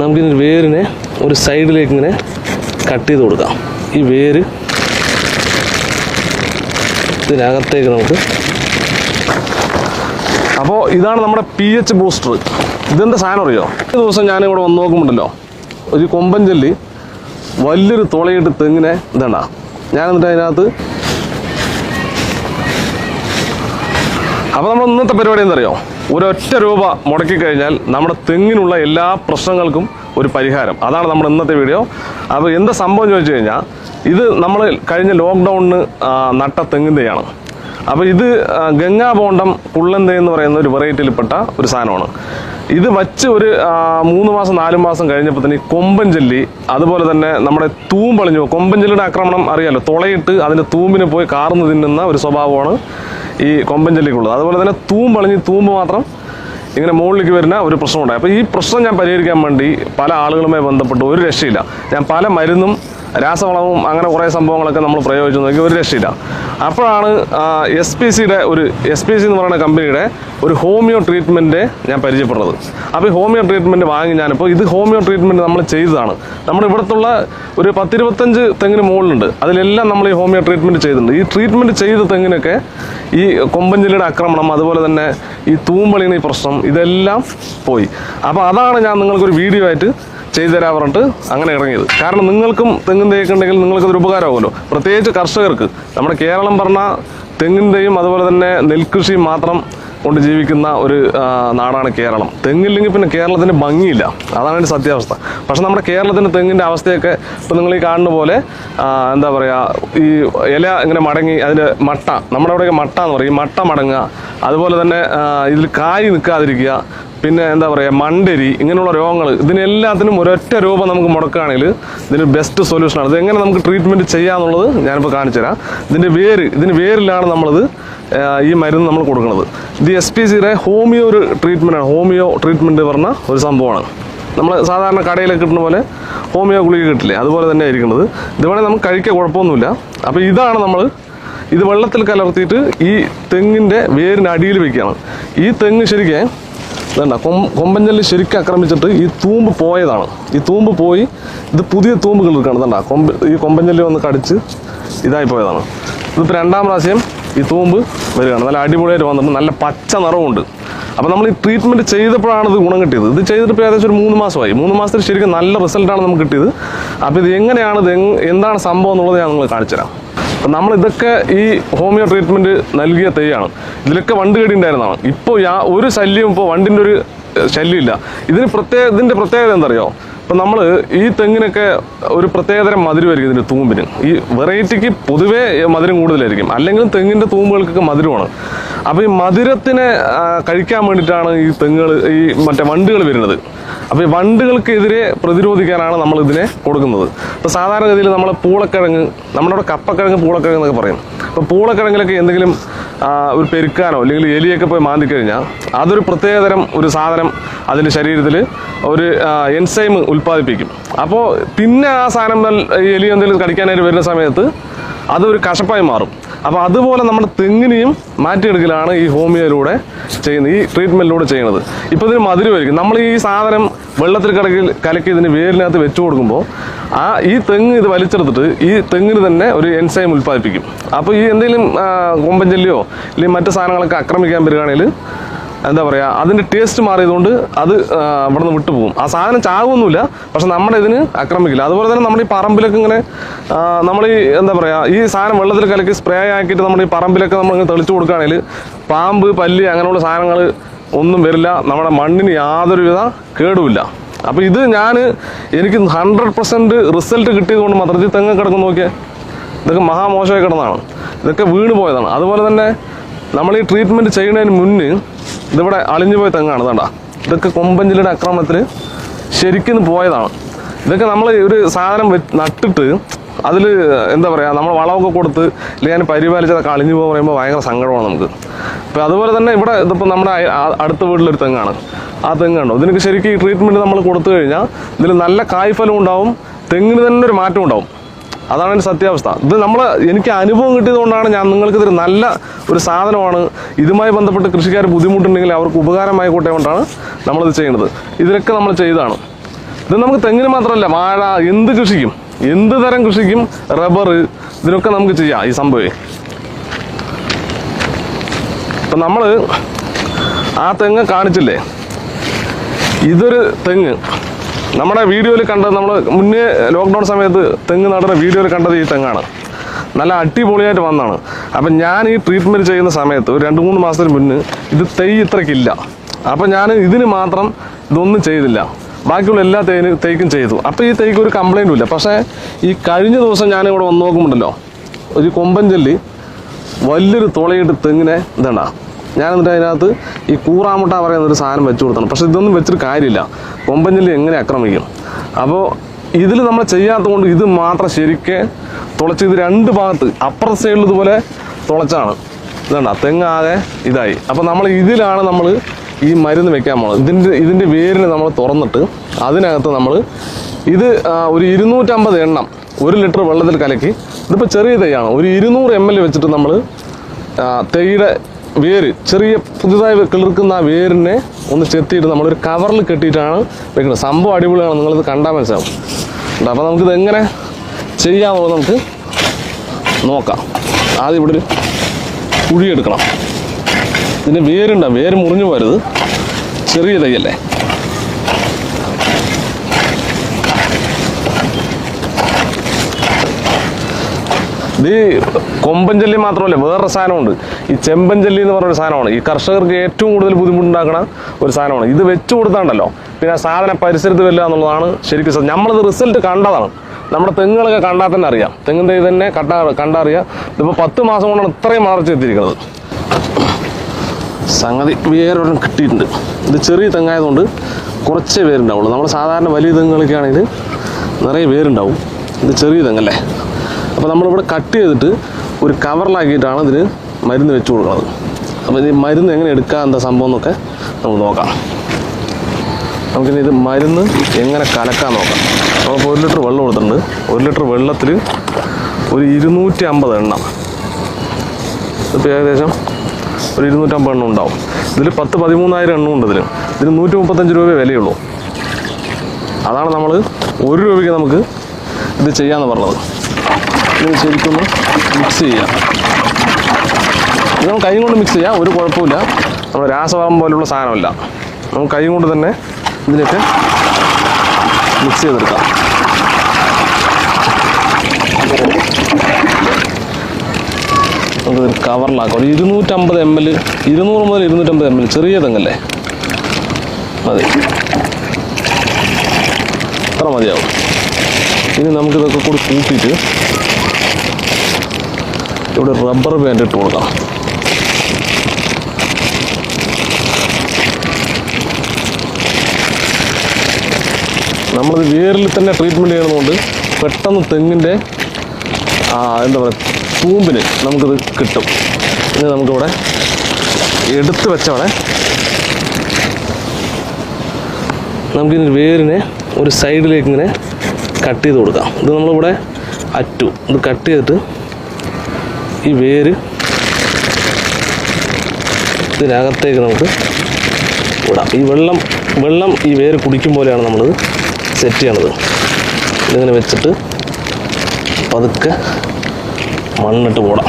നമുക്കിതിന് വേരിനെ ഒരു സൈഡിലേക്ക് ഇങ്ങനെ കട്ട് ചെയ്ത് കൊടുക്കാം. ഈ വേര് ഇതിനകത്തേക്ക് നമുക്ക് അപ്പോൾ ഇതാണ് നമ്മുടെ പി എച്ച് ബൂസ്റ്റർ ഇതെന്താ സാധനം അറിയോ? ഒരു ദിവസം ഞാനിവിടെ വന്ന് നോക്കുമ്പോണ്ടല്ലോ ഒരു കൊമ്പൻ ചെല്ലി വലിയൊരു തുളയിട്ട് തെങ്ങിനെ ഇതണ്ട. ഞാൻ എന്നിട്ട് അതിനകത്ത് അപ്പോൾ നമ്മൾ ഇന്നത്തെ പരിപാടി എന്തറിയോ ഒരൊറ്റ രൂപ മുടക്കി കഴിഞ്ഞാൽ നമ്മുടെ തെങ്ങിനുള്ള എല്ലാ പ്രശ്നങ്ങൾക്കും ഒരു പരിഹാരം. അതാണ് നമ്മുടെ ഇന്നത്തെ വീഡിയോ. അപ്പോൾ എന്താ സംഭവം ചോദിച്ചു കഴിഞ്ഞാൽ ഇത് നമ്മൾ കഴിഞ്ഞ ലോക്ക്ഡൗണിന് നട്ട തെങ്ങിന്റെയാണ് അപ്പോൾ ഇത് ഗംഗാ ബോണ്ടം പുള്ളന്തേ എന്ന് പറയുന്ന ഒരു വെറൈറ്റിയിൽപ്പെട്ട ഒരു സാധനമാണ്. ഇത് വച്ച് ഒരു മൂന്ന് മാസം നാല് മാസം കഴിഞ്ഞപ്പോൾ തന്നെ കൊമ്പൻ ചെല്ലി അതുപോലെ തന്നെ നമ്മുടെ തൂമ്പളിഞ്ഞു. കൊമ്പൻ ചെല്ലിയുടെ ആക്രമണം അറിയാലോ? തുളയിട്ട് അതിന്റെ തൂമ്പിന് പോയി കാർന്ന് തിന്നുന്ന ഒരു സ്വഭാവമാണ് ഈ കൊമ്പൻ ചെല്ലിക്കുള്ളത് അതുപോലെ തന്നെ തൂമ്പ് അളിഞ്ഞ് തൂമ്പ് മാത്രം ഇങ്ങനെ മുകളിലേക്ക് വരുന്ന ഒരു പ്രശ്നമുണ്ടായി. അപ്പോൾ ഈ പ്രശ്നം ഞാൻ പരിഹരിക്കാൻ വേണ്ടി പല ആളുകളുമായി ബന്ധപ്പെട്ട് ഒരു രക്ഷയില്ല. ഞാൻ പല മരുന്നും രാസവളവും അങ്ങനെ കുറേ സംഭവങ്ങളൊക്കെ നമ്മൾ പ്രയോഗിച്ചു നോക്കി ഒരു രക്ഷയില്ല. അപ്പോഴാണ് എസ് പി സിയുടെ ഒരു എസ് പി സി എന്ന് പറയുന്ന കമ്പനിയുടെ ഒരു ഹോമിയോ ട്രീറ്റ്മെന്റ് ഞാൻ പരിചയപ്പെടുന്നത്. അപ്പോൾ ഈ ഹോമിയോ ട്രീറ്റ്മെന്റ് വാങ്ങി ഞാനിപ്പോൾ ഇത് ഹോമിയോ ട്രീറ്റ്മെന്റ് നമ്മൾ ചെയ്തതാണ്. നമ്മൾ ഇവിടുത്തുള്ള ഒരു പത്തിരുപത്തഞ്ച് തെങ്ങിന് മുകളിലുണ്ട്. അതിലെല്ലാം നമ്മൾ ഈ ഹോമിയോ ട്രീറ്റ്മെന്റ് ചെയ്തിട്ടുണ്ട്. ഈ ട്രീറ്റ്മെന്റ് ചെയ്ത തെങ്ങിനൊക്കെ ഈ കൊമ്പഞ്ചിലിയുടെ ആക്രമണം അതുപോലെ തന്നെ ഈ തൂമ്പളിന് പ്രശ്നം ഇതെല്ലാം പോയി. അപ്പോൾ അതാണ് ഞാൻ നിങ്ങൾക്കൊരു വീഡിയോ ആയിട്ട് ചെയ്തു തരാൻ പറഞ്ഞിട്ട് അങ്ങനെ ഇറങ്ങിയത്. കാരണം നിങ്ങൾക്കും തെങ്ങിൻ തേക്കുണ്ടെങ്കിൽ നിങ്ങൾക്ക് അതൊരു ഉപകാരമാകുമല്ലോ. പ്രത്യേകിച്ച് കർഷകർക്ക്. നമ്മുടെ കേരളം പറഞ്ഞ തെങ്ങിന്റെയും അതുപോലെ തന്നെ നെൽകൃഷിയും മാത്രം കൊണ്ട് ജീവിക്കുന്ന ഒരു നാടാണ് കേരളം. തെങ്ങില്ലെങ്കിൽ പിന്നെ കേരളത്തിന് ഭംഗിയില്ല. അതാണ് അതിന്റെ സത്യാവസ്ഥ. പക്ഷെ നമ്മുടെ കേരളത്തിന്റെ തെങ്ങിന്റെ അവസ്ഥയൊക്കെ ഇപ്പം നിങ്ങൾ ഈ കാണുന്ന പോലെ എന്താ പറയുക ഈ ഇല ഇങ്ങനെ മടങ്ങി അതിന്റെ മട്ട നമ്മുടെ അവിടെയൊക്കെ മട്ട എന്ന് പറയും. മട്ട മടങ്ങുക അതുപോലെ തന്നെ ഇതിൽ കായ് നിൽക്കാതിരിക്കുക പിന്നെ എന്താ പറയുക മണ്ടരി ഇങ്ങനെയുള്ള രോഗങ്ങൾ ഇതിനെല്ലാത്തിനും ഒരൊറ്റ രൂപ നമുക്ക് മുടക്കുകയാണെങ്കിൽ ഇതിന് ബെസ്റ്റ് സൊല്യൂഷനാണ് ഇത് എങ്ങനെ നമുക്ക് ട്രീറ്റ്മെന്റ് ചെയ്യാന്നുള്ളത് ഞാനിപ്പോൾ കാണിച്ചു തരാം. ഇതിന്റെ വേര് ഇതിന് വേരിലാണ് നമ്മളിത് ഈ മരുന്ന് നമ്മൾ കൊടുക്കുന്നത്. ഇത് എസ് പി സിയുടെ ഹോമിയോ ഒരു ട്രീറ്റ്മെന്റാണ് ഹോമിയോ ട്രീറ്റ്മെന്റ് പറഞ്ഞ ഒരു സംഭവമാണ്. നമ്മൾ സാധാരണ കടയിലൊക്കെ കിട്ടുന്ന പോലെ ഹോമിയോ ഗുളിക കിട്ടില്ലേ അതുപോലെ തന്നെ ഇരിക്കുന്നത് ഇത് വേണേൽ നമുക്ക് കഴിക്കാൻ കുഴപ്പമൊന്നുമില്ല. അപ്പോൾ ഇതാണ് നമ്മൾ ഇത് വെള്ളത്തിൽ കലർത്തിയിട്ട് ഈ തെങ്ങിന്റെ വേരിന് അടിയിൽ വെക്കുകയാണ്. ഈ തെങ്ങ് ശരിക്കും വേണ്ട കൊമ്പഞ്ചല്ലി ശരിക്കും ആക്രമിച്ചിട്ട് ഈ തൂമ്പ് പോയതാണ്. ഈ തൂമ്പ് പോയി ഇത് പുതിയ തൂമ്പുകൾ എടുക്കുകയാണ്. കണ്ട കൊമ്പ് ഈ കൊമ്പഞ്ചല്ലി വന്ന് കടിച്ച് ഇതായി പോയതാണ്. ഇതിപ്പോൾ രണ്ടാം പ്രാവശ്യം ഈ തൂമ്പ് വരികയാണ്. നല്ല അടിപൊളിയായിട്ട് വന്നിട്ട് നല്ല പച്ച നിറവുണ്ട്. അപ്പോൾ നമ്മൾ ഈ ട്രീറ്റ്മെന്റ് ചെയ്തപ്പോഴാണ് ഇത് ഗുണം കിട്ടിയത്. ഇത് ചെയ്തിട്ട് ഏകദേശം ഒരു മൂന്ന് മാസമായി. മൂന്ന് മാസത്തിൽ ശരിക്കും നല്ല റിസൾട്ടാണ് നമുക്ക് കിട്ടിയത്. അപ്പോൾ ഇത് എങ്ങനെയാണ് ഇത് എന്താണ് സംഭവം എന്നുള്ളത് ഞാൻ നിങ്ങൾ കാണിച്ചുതരാം. നമ്മൾ ഇതൊക്കെ ഈ ഹോമിയോ ട്രീറ്റ്മെന്റ് നൽകിയ തെയ്യാണ്. ഇതിലൊക്കെ വണ്ട് കടി ഉണ്ടായിരുന്നതാണ് ഇപ്പോൾ യാ ഒരു ശല്യവും ഇപ്പോൾ വണ്ടിന്റെ ഒരു ശല്യമില്ല. ഇതിന് പ്രത്യേക ഇതിന്റെ പ്രത്യേകത എന്തറിയോ? ഇപ്പം നമ്മൾ ഈ തെങ്ങിനൊക്കെ ഒരു പ്രത്യേകതരം മധുരമായിരിക്കും ഇതിന്റെ തൂമ്പിന്. ഈ വെറൈറ്റിക്ക് പൊതുവേ മധുരം കൂടുതലായിരിക്കും. അല്ലെങ്കിൽ തെങ്ങിന്റെ തൂമ്പുകൾക്കൊക്കെ മധുരമാണ്. അപ്പോൾ ഈ മധുരത്തിനെ കഴിക്കാൻ വേണ്ടിയിട്ടാണ് ഈ തെങ്ങുകൾ ഈ മറ്റേ വണ്ടുകൾ വരുന്നത്. അപ്പോൾ ഈ വണ്ടുകൾക്കെതിരെ പ്രതിരോധിക്കാനാണ് നമ്മൾ ഇതിനെ കൊടുക്കുന്നത്. അപ്പോൾ സാധാരണഗതിയിൽ നമ്മൾ പൂളക്കിഴങ്ങ് നമ്മുടെ അവിടെ കപ്പക്കിഴങ്ങ് പൂളക്കിഴങ്ങ് എന്നൊക്കെ പറയും. അപ്പോൾ പൂളക്കിഴങ്ങിലൊക്കെ എന്തെങ്കിലും ഒരു പെരുക്കാനോ അല്ലെങ്കിൽ എലിയൊക്കെ പോയി മാന്തി കഴിഞ്ഞാൽ അതൊരു പ്രത്യേകതരം ഒരു സാധനം അതിന്റെ ശരീരത്തിൽ ഒരു എൻസൈം ഉൽപ്പാദിപ്പിക്കും. അപ്പോൾ പിന്നെ ആ സാധനം ഈ എലി എന്തെങ്കിലും കടിക്കാനായിട്ട് വരുന്ന സമയത്ത് അതൊരു കഷപ്പായി മാറും. അപ്പോൾ അതുപോലെ നമ്മുടെ തെങ്ങിനെയും മാറ്റിയെടുക്കലാണ് ഈ ഹോമിയോയിലൂടെ ചെയ്യുന്നത് ഈ ട്രീറ്റ്മെന്റിലൂടെ ചെയ്യുന്നത്. ഇപ്പോൾ ഇതിന് മധുരമായിരിക്കും നമ്മൾ ഈ സാധനം വെള്ളത്തിൽ കിടക്കിൽ കലക്കി ഇതിന് വേരിനകത്ത് വെച്ചു കൊടുക്കുമ്പോൾ ആ ഈ തെങ്ങ് ഇത് വലിച്ചെടുത്തിട്ട് ഈ തെങ്ങിന് തന്നെ ഒരു എൻസൈം ഉൽപ്പാദിപ്പിക്കും. അപ്പോൾ ഈ എന്തെങ്കിലും കൊമ്പൻ ചെല്ലിയോ അല്ലെങ്കിൽ മറ്റു സാധനങ്ങളൊക്കെ ആക്രമിക്കാൻ വരികയാണെങ്കിൽ എന്താ പറയുക അതിന്റെ ടേസ്റ്റ് മാറിയതുകൊണ്ട് അത് അവിടെ നിന്ന് വിട്ടുപോകും. ആ സാധനം ചാകുമൊന്നുമില്ല പക്ഷെ നമ്മുടെ ഇതിന് ആക്രമിക്കില്ല. അതുപോലെ തന്നെ നമ്മുടെ ഈ പറമ്പിലൊക്കെ ഇങ്ങനെ നമ്മൾ ഈ എന്താ പറയുക ഈ സാധനം വെള്ളത്തിൽ കലക്കി സ്പ്രേ ആക്കിയിട്ട് നമ്മുടെ ഈ പറമ്പിലൊക്കെ നമ്മൾ ഇങ്ങനെ തെളിച്ചു കൊടുക്കുകയാണെങ്കിൽ പാമ്പ് പല്ലി അങ്ങനെയുള്ള സാധനങ്ങൾ ഒന്നും വരില്ല. നമ്മുടെ മണ്ണിന് യാതൊരുവിധ കേടുമില്ല. അപ്പോൾ ഇത് ഞാൻ എനിക്ക് ഹൺഡ്രഡ് പെർസെന്റ് റിസൾട്ട് കിട്ടിയത് കൊണ്ട് മാത്രം ഇത് തെങ്ങ് കിടക്കുന്ന നോക്കിയാൽ ഇതൊക്കെ മഹാമോശമായി കിടന്നതാണ്. ഇതൊക്കെ വീണ് പോയതാണ്. അതുപോലെ തന്നെ നമ്മൾ ഈ ട്രീറ്റ്മെന്റ് ചെയ്യുന്നതിന് മുന്നേ ഇതിവിടെ അളിഞ്ഞു പോയ തെങ്ങാണ് ഇതാണ്ട. ഇതൊക്കെ കൊമ്പഞ്ചിലിയുടെ ആക്രമണത്തിൽ ശരിക്കും പോയതാണ്. ഇതൊക്കെ നമ്മൾ ഒരു സാധനം നട്ടിട്ട് അതിൽ എന്താ പറയുക നമ്മൾ വളമൊക്കെ കൊടുത്ത് ഇല്ലെങ്കിൽ ഞാൻ പരിപാലിച്ചതൊക്കെ അളിഞ്ഞു പോകുമ്പോൾ പറയുമ്പോൾ ഭയങ്കര സങ്കടമാണ് നമുക്ക്. അപ്പോൾ അതുപോലെ തന്നെ ഇവിടെ ഇതിപ്പോൾ നമ്മുടെ അടുത്ത വീട്ടിലൊരു തെങ്ങാണ്. ആ തെങ്ങുണ്ടോ ഇതിനൊക്കെ ശരിക്കും ഈ ട്രീറ്റ്മെന്റ് നമ്മൾ കൊടുത്തു കഴിഞ്ഞാൽ ഇതിൽ നല്ല കായ്ഫലം ഉണ്ടാവും തെങ്ങിന് തന്നെ ഒരു മാറ്റം ഉണ്ടാവും. അതാണ് എന്റെ സത്യാവസ്ഥ. ഇത് നമ്മൾ എനിക്ക് അനുഭവം കിട്ടിയതുകൊണ്ടാണ് ഞാൻ നിങ്ങൾക്ക് ഇതൊരു നല്ല ഒരു സാധനമാണ് ഇതുമായി ബന്ധപ്പെട്ട് കൃഷിക്കാർ ബുദ്ധിമുട്ടുണ്ടെങ്കിൽ അവർക്ക് ഉപകാരമായിക്കോട്ടെ കൊണ്ടാണ് നമ്മളിത് ചെയ്യുന്നത്. ഇതിനൊക്കെ നമ്മൾ ചെയ്തതാണ്. ഇത് നമുക്ക് തെങ്ങിന് മാത്രമല്ല വാഴ എന്ത് കൃഷിക്കും എന്ത് തരം കൃഷിക്കും റബ്ബർ ഇതിനൊക്കെ നമുക്ക് ചെയ്യാം ഈ സംഭവം. ഇപ്പം നമ്മൾ ആ തെങ്ങ് കാണിച്ചില്ലേ? ഇതൊരു തെങ്ങ്. നമ്മുടെ വീഡിയോയിൽ കണ്ടത് നമ്മൾ മുന്നേ ലോക്ക്ഡൗൺ സമയത്ത് തെങ്ങ് നടുന്ന വീഡിയോയിൽ കണ്ടത് ഈ തെങ്ങാണ്. നല്ല അടിപൊളിയായിട്ട് വന്നാണ് അപ്പം ഞാൻ ഈ ട്രീറ്റ്മെന്റ് ചെയ്യുന്ന സമയത്ത് ഒരു രണ്ട് മൂന്ന് മാസത്തിന് മുന്നേ ഇത് തൈ ഇത്രയ്ക്കില്ല അപ്പം ഞാൻ ഇതിന് മാത്രം ഇതൊന്നും ചെയ്തില്ല. ബാക്കിയുള്ള എല്ലാ തേന് തേക്കും ചെയ്തു. അപ്പോൾ ഈ തേക്ക് ഒരു കംപ്ലൈന്റും ഇല്ല. പക്ഷേ ഈ കഴിഞ്ഞ ദിവസം ഞാൻ ഇവിടെ വന്ന് നോക്കുമ്പോണ്ടല്ലോ ഒരു കൊമ്പൻ ചെല്ലി വലിയൊരു തുളയിട്ട് തെങ്ങിനെ ഇതണ്ട. ഞാൻ എന്നിട്ട് അതിനകത്ത് ഈ കൂറാമുട്ട പറയുന്ന ഒരു സാധനം വെച്ചു കൊടുത്തണം. പക്ഷെ ഇതൊന്നും വെച്ചിട്ട് കാര്യമില്ല. കൊമ്പഞ്ചല്ലി എങ്ങനെ ആക്രമിക്കും? അപ്പോൾ ഇതിൽ നമ്മൾ ചെയ്യാത്തത് കൊണ്ട് ഇത് മാത്രം ശരിക്ക് തുളച്ച് ഇത് രണ്ട് ഭാഗത്ത് അപ്പുറ സൈഡിൽ ഇതുപോലെ തുളച്ചാണ്. ഇതാണ് തെങ്ങാകെ ഇതായി. അപ്പോൾ നമ്മൾ ഇതിലാണ് നമ്മൾ ഈ മരുന്ന് വെക്കാൻ പോകുന്നത് ഇതിന്റെ ഇതിന്റെ വേരിന് നമ്മൾ തുറന്നിട്ട് അതിനകത്ത് നമ്മൾ ഇത് ഒരു ഇരുന്നൂറ്റമ്പത് എണ്ണം ഒരു ലിറ്റർ വെള്ളത്തിൽ കലക്കി ഇതിപ്പോൾ ചെറിയ തൈയാണ്. ഒരു ഇരുന്നൂറ് എം എൽ വെച്ചിട്ട് നമ്മൾ തൈയുടെ വേര് ചെറിയ പുതുതായി കിളിർക്കുന്ന ആ വേരിനെ ഒന്ന് ചെത്തിയിട്ട് നമ്മളൊരു കവറിൽ കെട്ടിയിട്ടാണ് വെക്കുന്നത്. സംഭവം അടിപൊളിയാണ്. നിങ്ങളിത് കണ്ടാൽ മനസ്സിലാവും. അപ്പോൾ നമുക്കിത് എങ്ങനെ ചെയ്യാമെന്നുള്ളത് നമുക്ക് നോക്കാം. ആദ്യം ഇവിടെ ഒരു കുഴിയെടുക്കണം ഇതിന്റെ വേരുണ്ടാവും വേര് മുറിഞ്ഞു പോരുത് ചെറിയ തൈയല്ലേ? ഇത് കൊമ്പൻ കൊമ്പൻചല്ലി മാത്രമല്ല വേറൊരു സാധനമുണ്ട്. ഈ ചെമ്പൻചല്ലി എന്ന് പറഞ്ഞൊരു സാധനമാണ്. ഈ കർഷകർക്ക് ഏറ്റവും കൂടുതൽ ബുദ്ധിമുട്ടുണ്ടാക്കുന്ന ഒരു സാധനമാണ്. ഇത് വെച്ചു കൊടുത്താണ്ടല്ലോ. പിന്നെ ആ സാധനം പരിസരത്ത് വരില്ല എന്നുള്ളതാണ് ശരിക്കും. നമ്മളിത് റിസൾട്ട് കണ്ടതാണ്. നമ്മുടെ തെങ്ങുകളൊക്കെ കണ്ടാൽ തന്നെ അറിയാം. തെങ്ങിന്റെ ഇത് തന്നെ കണ്ടാ കണ്ടറിയാം. ഇതിപ്പോൾ പത്ത് മാസം കൊണ്ടാണ് ഇത്രയും വളർച്ച എത്തിയിരിക്കുന്നത്. സംഗതി വേറൊരെണ്ണം കിട്ടിയിട്ടുണ്ട്. ഇത് ചെറിയ തെങ്ങായതുകൊണ്ട് കുറച്ചേ വേരുണ്ടാവുള്ളൂ നമ്മൾ സാധാരണ വലിയ തെങ്ങുകളൊക്കെ ആണെങ്കിൽ നിറയെ വേരുണ്ടാവും ഇത് ചെറിയ തെങ്ങല്ലേ? അപ്പോൾ നമ്മളിവിടെ കട്ട് ചെയ്തിട്ട് ഒരു കവറിലാക്കിയിട്ടാണ് ഇതിന് മരുന്ന് വെച്ച് കൊടുക്കുന്നത്. അപ്പോൾ ഇത് മരുന്ന് എങ്ങനെ എടുക്കുക എന്താ സംഭവം എന്നൊക്കെ നമുക്ക് നോക്കാം. നമുക്കിനി ഇത് മരുന്ന് എങ്ങനെ കലക്കാൻ നോക്കാം. നമ്മളിപ്പോൾ ഒരു ലിറ്റർ വെള്ളം കൊടുത്തിട്ടുണ്ട്. ഒരു ലിറ്റർ വെള്ളത്തിൽ ഒരു ഇരുന്നൂറ്റി അമ്പത് എണ്ണം. ഇപ്പോൾ ഏകദേശം ഒരു ഇരുന്നൂറ്റമ്പത് എണ്ണം ഉണ്ടാവും. ഇതിൽ പത്ത് പതിമൂന്നായിരം എണ്ണം ഉണ്ട് ഇതിൽ ഇതിന് നൂറ്റി മുപ്പത്തഞ്ച് രൂപ വിലയുള്ളൂ. അതാണ് നമ്മൾ ഒരു രൂപയ്ക്ക് നമുക്ക് ഇത് ചെയ്യാമെന്ന് പറഞ്ഞത്. ശരിക്കൊന്ന് മിക്സ് ചെയ്യാം. ഇത് നമുക്ക് കൈ കൊണ്ട് മിക്സ് ചെയ്യാം ഒരു കുഴപ്പമില്ല നമ്മൾ രാസവളം പോലുള്ള സാധനമല്ല. നമുക്ക് കൈ കൊണ്ട് തന്നെ ഇതിനൊക്കെ മിക്സ് ചെയ്തെടുക്കാം. നമുക്കിതൊരു കവറിലാക്കാം ഒരു ഇരുന്നൂറ്റമ്പത് എം എൽ ഇരുന്നൂറ് മുതൽ ഇരുന്നൂറ്റമ്പത് എം എൽ ചെറിയ തെങ്ങല്ലേ മതി. അത്ര മതിയാവും. ഇനി നമുക്കിതൊക്കെ കൂടി കൂട്ടിയിട്ട് ഇവിടെ റബ്ബർ ബാൻഡ് ഇട്ട് കൊടുക്കാം. നമ്മളിത് വേരിൽ തന്നെ ട്രീറ്റ്മെന്റ് ചെയ്യുന്നതുകൊണ്ട് പെട്ടെന്ന് തെങ്ങിന്റെ എന്താ പറയുക തൂമ്പിന് നമുക്കിത് കിട്ടും. ഇനി നമുക്കിവിടെ എടുത്ത് വെച്ചവിടെ നമുക്കിനി വേരിനെ ഒരു സൈഡിലേക്ക് ഇങ്ങനെ കട്ട് ചെയ്ത് കൊടുക്കാം. ഇത് നമ്മളിവിടെ അറ്റു. ഇത് കട്ട് ചെയ്തിട്ട് ഈ വേര് ഇതിനകത്തേക്ക് നമുക്ക് വിടാം ഈ വെള്ളം വെള്ളം ഈ വേര് കുടിക്കും പോലെയാണ് നമ്മളിത് സെറ്റ് ചെയ്യണത്. ഇതിങ്ങനെ വെച്ചിട്ട് പതുക്കെ മണ്ണിട്ട് പോടാം.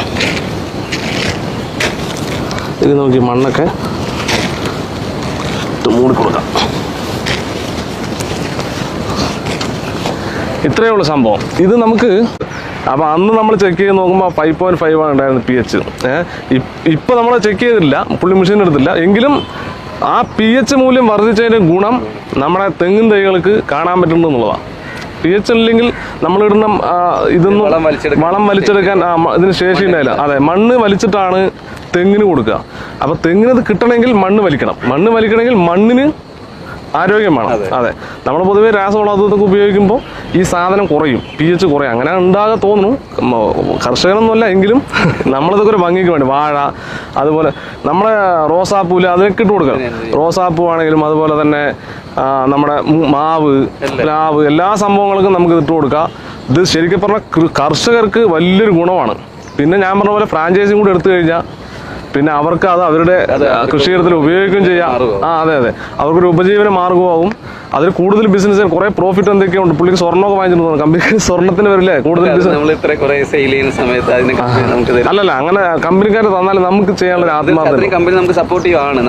ഇത് നോക്കി മണ്ണൊക്കെ മൂടിക്കൊടുക്കാം മൂടി കൊടുക്കാം. ഇത്രയേ ഉള്ളൂ സംഭവം. ഇത് നമുക്ക് അപ്പോൾ അന്ന് നമ്മൾ ചെക്ക് ചെയ്ത് നോക്കുമ്പോൾ ഫൈവ് പോയിന്റ് ഫൈവ് ആണ് ഉണ്ടായിരുന്നത് പി എച്ച് ഇപ്പോൾ നമ്മൾ ചെക്ക് ചെയ്തിട്ടില്ല പുള്ളി മെഷീൻ എടുത്തില്ല. എങ്കിലും ആ പി എച്ച് മൂല്യം വർദ്ധിച്ചതിന്റെ ഗുണം നമ്മുടെ തെങ്ങിൻ തൈകൾക്ക് കാണാൻ പറ്റുന്നു എന്നുള്ളതാണ്. പി എച്ച് ഇല്ലെങ്കിൽ നമ്മളിടുന്ന ഇതൊന്നും വളം വലിച്ചെടുക്കാൻ വളം വലിച്ചെടുക്കാൻ ഇതിന് ശേഷി ഉണ്ടായില്ല. അതെ മണ്ണ് വലിച്ചിട്ടാണ് തെങ്ങിന് കൊടുക്കുക. അപ്പോൾ തെങ്ങിനത് കിട്ടണമെങ്കിൽ മണ്ണ് വലിക്കണം. മണ്ണ് വലിക്കണമെങ്കിൽ മണ്ണിന് ആരോഗ്യം വേണം അതെ. നമ്മൾ പൊതുവേ രാസവളം ഉപയോഗിക്കുമ്പോൾ ഈ സാധനം കുറയും. പി എച്ച് കുറയും. അങ്ങനെ ഉണ്ടാകെ തോന്നുന്നു. കർഷകനൊന്നുമല്ല എങ്കിലും നമ്മളിതൊക്കെ ഒരു ഭംഗിക്ക് വേണ്ടി. വാഴ അതുപോലെ നമ്മുടെ റോസാപ്പൂൽ അതിനൊക്കെ ഇട്ട് കൊടുക്കണം. റോസാപ്പൂ ആണെങ്കിലും അതുപോലെ തന്നെ നമ്മുടെ മാവ് പ്ലാവ് എല്ലാ സംഭവങ്ങൾക്കും നമുക്ക് ഇട്ട് കൊടുക്കാം. ഇത് ശരിക്കും പറഞ്ഞാൽ കർഷകർക്ക് വലിയൊരു ഗുണമാണ്. പിന്നെ ഞാൻ പറഞ്ഞ പോലെ ഫ്രാഞ്ചൈസിയും കൂടി എടുത്തു കഴിഞ്ഞാൽ പിന്നെ അവർക്ക് അത് അവരുടെ കൃഷിയിടത്തിൽ ഉപയോഗിക്കുകയും ചെയ്യാം. ആ അതെ അതെ. അവർക്കൊരു ഉപജീവന മാർഗമാവും. അതിൽ കൂടുതൽ ബിസിനസ് കുറെ പ്രോഫിറ്റ് എന്തൊക്കെയോ ഉണ്ട്. പുള്ളിക്ക് സ്വർണമൊക്കെ വാങ്ങിച്ചിട്ടുണ്ട് കമ്പനി സ്വർണത്തിന് വരില്ലേ? കൂടുതൽ അല്ലല്ല അങ്ങനെ കമ്പനിക്കാർ തന്നാലും നമുക്ക് ചെയ്യാനുള്ള ആത്മാർത്ഥം കമ്പനി നമുക്ക് സപ്പോർട്ടീവ് ആണ്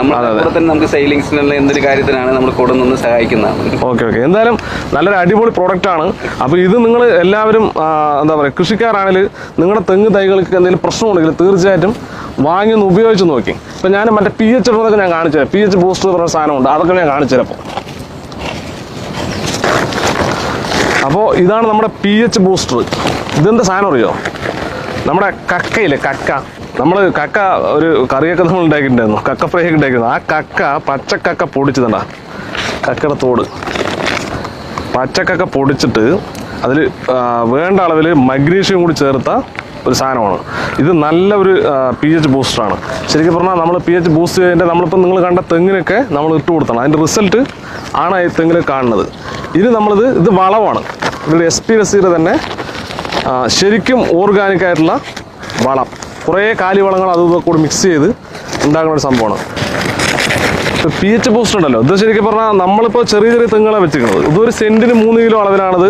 നമുക്ക് സെയിലിംഗ്സിനുള്ള എന്തൊരു കാര്യത്തിനാണ് നമ്മൾ കൂടെ നിന്ന് സഹായിക്കുന്നതാണ്. Okay okay. എന്തായാലും നല്ലൊരു അടിപൊളി പ്രോഡക്റ്റ് ആണ്. അപ്പൊ ഇത് നിങ്ങൾ എല്ലാവരും എന്താ പറയുക കൃഷിക്കാരാണെങ്കിൽ നിങ്ങളുടെ തെങ്ങ് തൈകൾക്ക് എന്തെങ്കിലും പ്രശ്നമുണ്ടെങ്കിൽ തീർച്ചയായിട്ടും വാങ്ങി ഒന്ന് ഉപയോഗിച്ച് നോക്കി. ഇപ്പം ഞാൻ മറ്റേ പി എച്ച് ഉള്ളതൊക്കെ ഞാൻ കാണിച്ചു തരാം. പി എച്ച് ബൂസ്റ്റർ പറഞ്ഞ സാധനമുണ്ട് അതൊക്കെ ഞാൻ കാണിച്ചു തരാം അപ്പോൾ ഇതാണ് നമ്മുടെ പി എച്ച് ബൂസ്റ്റർ ഇതെന്താ സാധനം അറിയോ? നമ്മുടെ കക്കയില്ലേ കക്ക. നമ്മൾ കക്ക ഒരു കറിയൊക്കെ നമ്മൾ ഉണ്ടാക്കിയിട്ടുണ്ടായിരുന്നു. കക്ക ഫ്രൈ ഒക്കെ ഉണ്ടാക്കിയിരുന്നു. ആ കക്ക പച്ചക്കക്ക പൊടിച്ചതണ്ട. കക്കയുടെ തോട്. പച്ചക്കക്ക പൊടിച്ചിട്ട് അതിൽ വേണ്ട അളവിൽ മഗ്നീഷ്യം കൂടി ചേർത്ത ഒരു സാധനമാണ്. ഇത് നല്ല ഒരു പി എച്ച് ബൂസ്റ്ററാണ് ശരിക്കും പറഞ്ഞാൽ നമ്മൾ പി എച്ച് ബൂസ്റ്റ് ചെയ്തതിന്റെ നമ്മളിപ്പോൾ നിങ്ങൾ കണ്ട തെങ്ങിനൊക്കെ നമ്മൾ ഇട്ട് കൊടുത്തണം. അതിന്റെ റിസൾട്ട് ആണ് ഈ തെങ്ങിൽ കാണുന്നത്. ഇനി നമ്മളിത് ഇത് വളമാണ്. ഇതൊരു എസ് പി സിയുടെ തന്നെ ശരിക്കും ഓർഗാനിക് ആയിട്ടുള്ള വളം. കുറേ കാലി വളങ്ങൾ അതും കൂടി മിക്സ് ചെയ്ത് ഉണ്ടാക്കുന്ന ഒരു സംഭവമാണ്. പി എച്ച് ബൂസ്റ്റർ ഉണ്ടല്ലോ. ഇത് ശരിക്കും പറഞ്ഞാൽ നമ്മളിപ്പോൾ ചെറിയ ചെറിയ തെങ്ങുകളാണ് വെച്ചിരിക്കുന്നത്. ഇതൊരു സെന്റിന് മൂന്ന് കിലോ അളവിലാണത്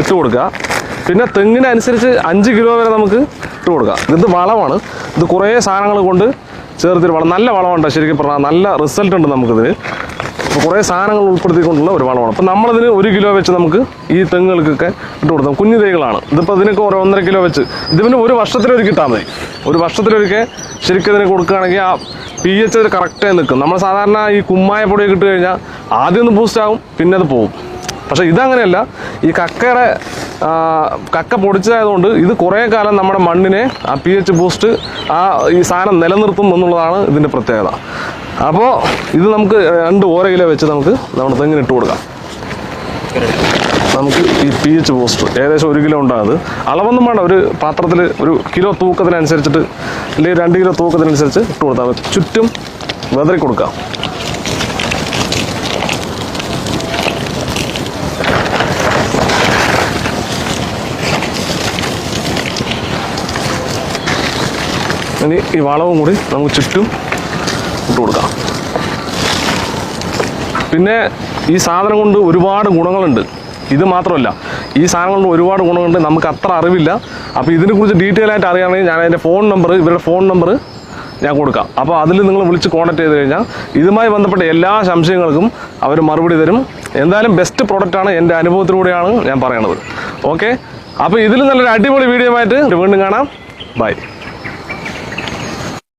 ഇട്ട് കൊടുക്കുക. പിന്നെ തെങ്ങിനനുസരിച്ച് അഞ്ച് കിലോ വരെ നമുക്ക് ഇട്ട് കൊടുക്കാം. ഇത് വളമാണ്. ഇത് കുറേ സാധനങ്ങൾ കൊണ്ട് ചേർത്തിട്ട് വളം നല്ല വളമുണ്ട് ശരിക്കും പറഞ്ഞാൽ. നല്ല റിസൾട്ട് ഉണ്ട് നമുക്കിതിന്. അപ്പോൾ കുറേ സാധനങ്ങൾ ഉൾപ്പെടുത്തിക്കൊണ്ടുള്ള ഒരു വളമാണ്. അപ്പോൾ നമ്മളിതിന് ഒരു കിലോ വെച്ച് നമുക്ക് ഈ തെങ്ങുകൾക്കൊക്കെ ഇട്ട് കൊടുക്കാം. കുഞ്ഞു തൈകളാണ്. ഇതിപ്പോൾ ഇതിനൊക്കെ ഒരു ഒന്നര കിലോ വെച്ച്. ഇത് പിന്നെ ഒരു വർഷത്തിലൊരുക്കി ഇട്ടാൽ മതി. ഒരു വർഷത്തിലൊരിക്കൽ ശരിക്കും ഇതിന് കൊടുക്കുകയാണെങ്കിൽ ആ പി എച്ച് ഒരു കറക്റ്റായി നിൽക്കും. നമ്മൾ സാധാരണ ഈ കുമ്മായ പൊടിയൊക്കെ ഇട്ട് കഴിഞ്ഞാൽ ആദ്യം ഒന്ന് ബൂസ്റ്റ് ആവും പിന്നെ അത് പോകും പക്ഷേ ഇതങ്ങനെയല്ല. ഈ കക്കയുടെ കക്ക പൊടിച്ചതായതുകൊണ്ട് ഇത് കുറേ കാലം നമ്മുടെ മണ്ണിനെ ആ പി എച്ച് ബൂസ്റ്റ് ആ ഈ സാധനം നിലനിർത്തും എന്നുള്ളതാണ് ഇതിന്റെ പ്രത്യേകത. അപ്പോൾ ഇത് നമുക്ക് രണ്ട് ഓരോ കിലോ വെച്ച് നമുക്ക് നമ്മുടെ തെങ്ങിന് ഇട്ട് കൊടുക്കാം. നമുക്ക് ഈ പി എച്ച് ബൂസ്റ്റ് ഏകദേശം ഒരു കിലോ ഉണ്ടാകുന്നത്. അളവൊന്നും വേണ്ട ഒരു പാത്രത്തിൽ ഒരു കിലോ തൂക്കത്തിനനുസരിച്ചിട്ട് അല്ലെങ്കിൽ രണ്ട് കിലോ തൂക്കത്തിനനുസരിച്ച് ഇട്ട് കൊടുത്താൽ ചുറ്റും വെതറി കൊടുക്കാം. ഇനി ഈ വളവും കൂടി നമുക്ക് ചുറ്റും ഇട്ട് കൊടുക്കാം. പിന്നെ ഈ സാധനം കൊണ്ട് ഒരുപാട് ഗുണങ്ങളുണ്ട്. ഇത് മാത്രമല്ല ഈ സാധനം കൊണ്ട് ഒരുപാട് ഗുണങ്ങളുണ്ട്. നമുക്ക് അത്ര അറിവില്ല. അപ്പോൾ ഇതിനെക്കുറിച്ച് ഡീറ്റെയിൽ ആയിട്ട് അറിയുകയാണെങ്കിൽ ഞാൻ അതിന്റെ ഫോൺ നമ്പർ ഇവരുടെ ഫോൺ നമ്പർ ഞാൻ കൊടുക്കാം. അപ്പോൾ അതിൽ നിങ്ങൾ വിളിച്ച് കോൺടാക്ട് ചെയ്ത് കഴിഞ്ഞാൽ ഇതുമായി ബന്ധപ്പെട്ട എല്ലാ സംശയങ്ങൾക്കും അവർ മറുപടി തരും. എന്തായാലും ബെസ്റ്റ് പ്രോഡക്റ്റാണ് എന്റെ അനുഭവത്തിലൂടെയാണ് ഞാൻ പറയണത്. ഓക്കെ അപ്പോൾ ഇതിൽ നല്ലൊരു അടിപൊളി വീഡിയോ ആയിട്ട് വീണ്ടും കാണാം. ബൈ